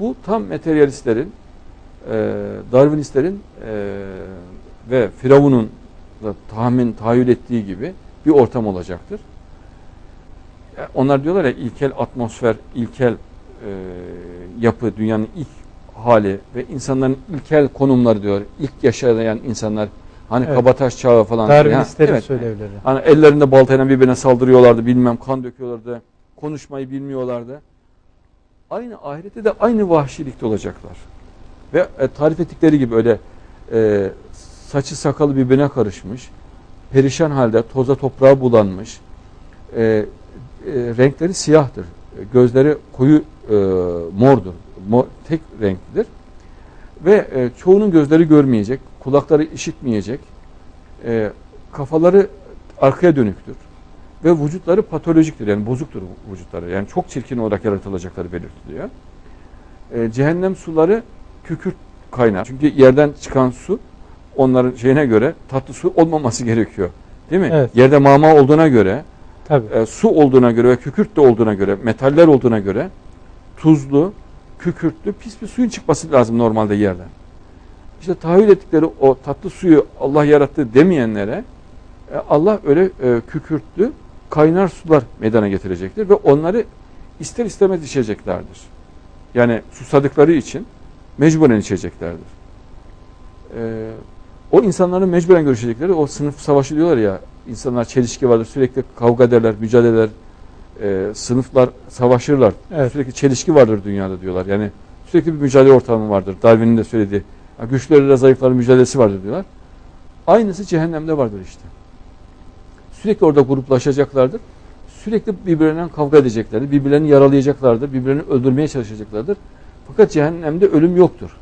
Bu tam materyalistlerin, e, Darwinistlerin e, ve Firavun'un da tahmin, tahayyül ettiği gibi bir ortam olacaktır. E, Onlar diyorlar ya ilkel atmosfer, ilkel e, yapı, dünyanın ilk hali ve insanların ilkel konumları diyor. İlk yaşayan insanlar hani Evet. kabataş çağı falan. Darwinistlerin evet. söylevleri. Hani ellerinde baltayla birbirine saldırıyorlardı, bilmem kan döküyorlardı, konuşmayı bilmiyorlardı. Aynı ahirette de aynı vahşilikte olacaklar. Ve e, tarif ettikleri gibi öyle e, saçı sakalı birbirine karışmış, perişan halde toza toprağa bulanmış, e, e, renkleri siyahtır, gözleri koyu e, mordur, Mor- tek renklidir. Ve e, çoğunun gözleri görmeyecek, kulakları işitmeyecek, e, kafaları arkaya dönüktür ve vücutları patolojiktir yani bozuktur vücutları yani çok çirkin olarak yaratılacakları belirtiliyor. E, cehennem suları kükürt kaynar çünkü yerden çıkan su onların şeyine göre tatlı su olmaması gerekiyor değil mi? Evet. Yerde mama olduğuna göre Tabii. e, su olduğuna göre ve kükürt de olduğuna göre, metaller olduğuna göre tuzlu, kükürtlü, pis bir suyun çıkması lazım normalde yerden. İşte tahayyül ettikleri o tatlı suyu Allah yarattı demeyenlere e, Allah öyle e, kükürtlü, kaynar sular meydana getirecektir ve onları ister istemez içeceklerdir. Yani susadıkları için mecburen içeceklerdir. E, o insanların mecburen görüşecekleri o sınıf savaşı diyorlar ya insanlar çelişki vardır sürekli kavga ederler mücadele eder e, sınıflar savaşırlar Evet. sürekli çelişki vardır dünyada diyorlar yani sürekli bir mücadele ortamı vardır Darwin'in de söylediği "Ya güçleriyle zayıfların mücadelesi vardır diyorlar aynısı cehennemde vardır işte sürekli orada gruplaşacaklardır sürekli birbirlerinden kavga edeceklerdir birbirlerini yaralayacaklardır birbirlerini öldürmeye çalışacaklardır fakat cehennemde ölüm yoktur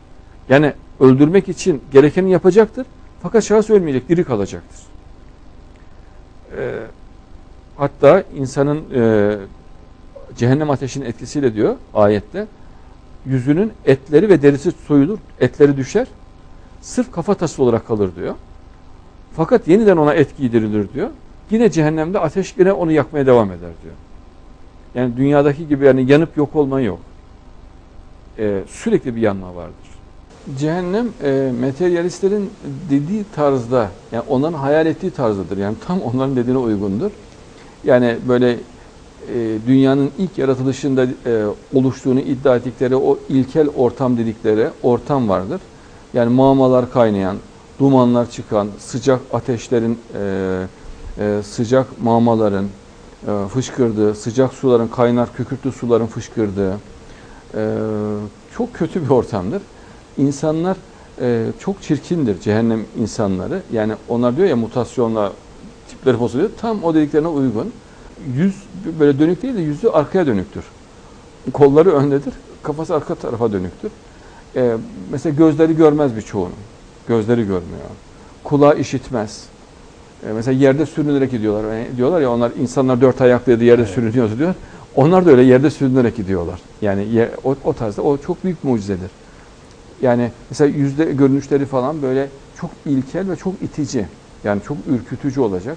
yani öldürmek için gerekeni yapacaktır. Fakat şahıs ölmeyecek, diri kalacaktır. Ee, hatta insanın e, cehennem ateşinin etkisiyle diyor ayette yüzünün etleri ve derisi soyulur, etleri düşer. Sırf kafatası olarak kalır diyor. Fakat yeniden ona et giydirilir diyor. Yine cehennemde ateş yine onu yakmaya devam eder diyor. Yani dünyadaki gibi yani yanıp yok olma yok. Ee, sürekli bir yanma vardır. Cehennem e, materyalistlerin dediği tarzda, yani onların hayal ettiği tarzdadır. Yani tam onların dediğine uygundur. Yani böyle e, dünyanın ilk yaratılışında e, oluştuğunu iddia ettikleri o ilkel ortam dedikleri ortam vardır. Yani mağmalar kaynayan, dumanlar çıkan, sıcak ateşlerin, e, e, sıcak mağmaların e, fışkırdığı, sıcak suların, kaynar kükürtlü suların fışkırdığı e, çok kötü bir ortamdır. İnsanlar e, çok çirkindir cehennem insanları. Yani onlar diyor ya mutasyonla tipleri bozuluyor. Tam o dediklerine uygun. Yüz böyle dönük değil de yüzü arkaya dönüktür. Kolları öndedir, kafası arka tarafa dönüktür. E, mesela gözleri görmez birçoğunun. Gözleri görmüyor. Kulağı işitmez. E, mesela yerde sürünerek gidiyorlar. Yani diyorlar ya onlar insanlar dört ayaklıydı yerde Evet. sürünüyordu diyor. Onlar da öyle yerde sürünerek gidiyorlar. Yani ye- o, o tarzda o çok büyük mucizedir. Yani mesela yüzde görünüşleri falan böyle çok ilkel ve çok itici. Yani çok ürkütücü olacak.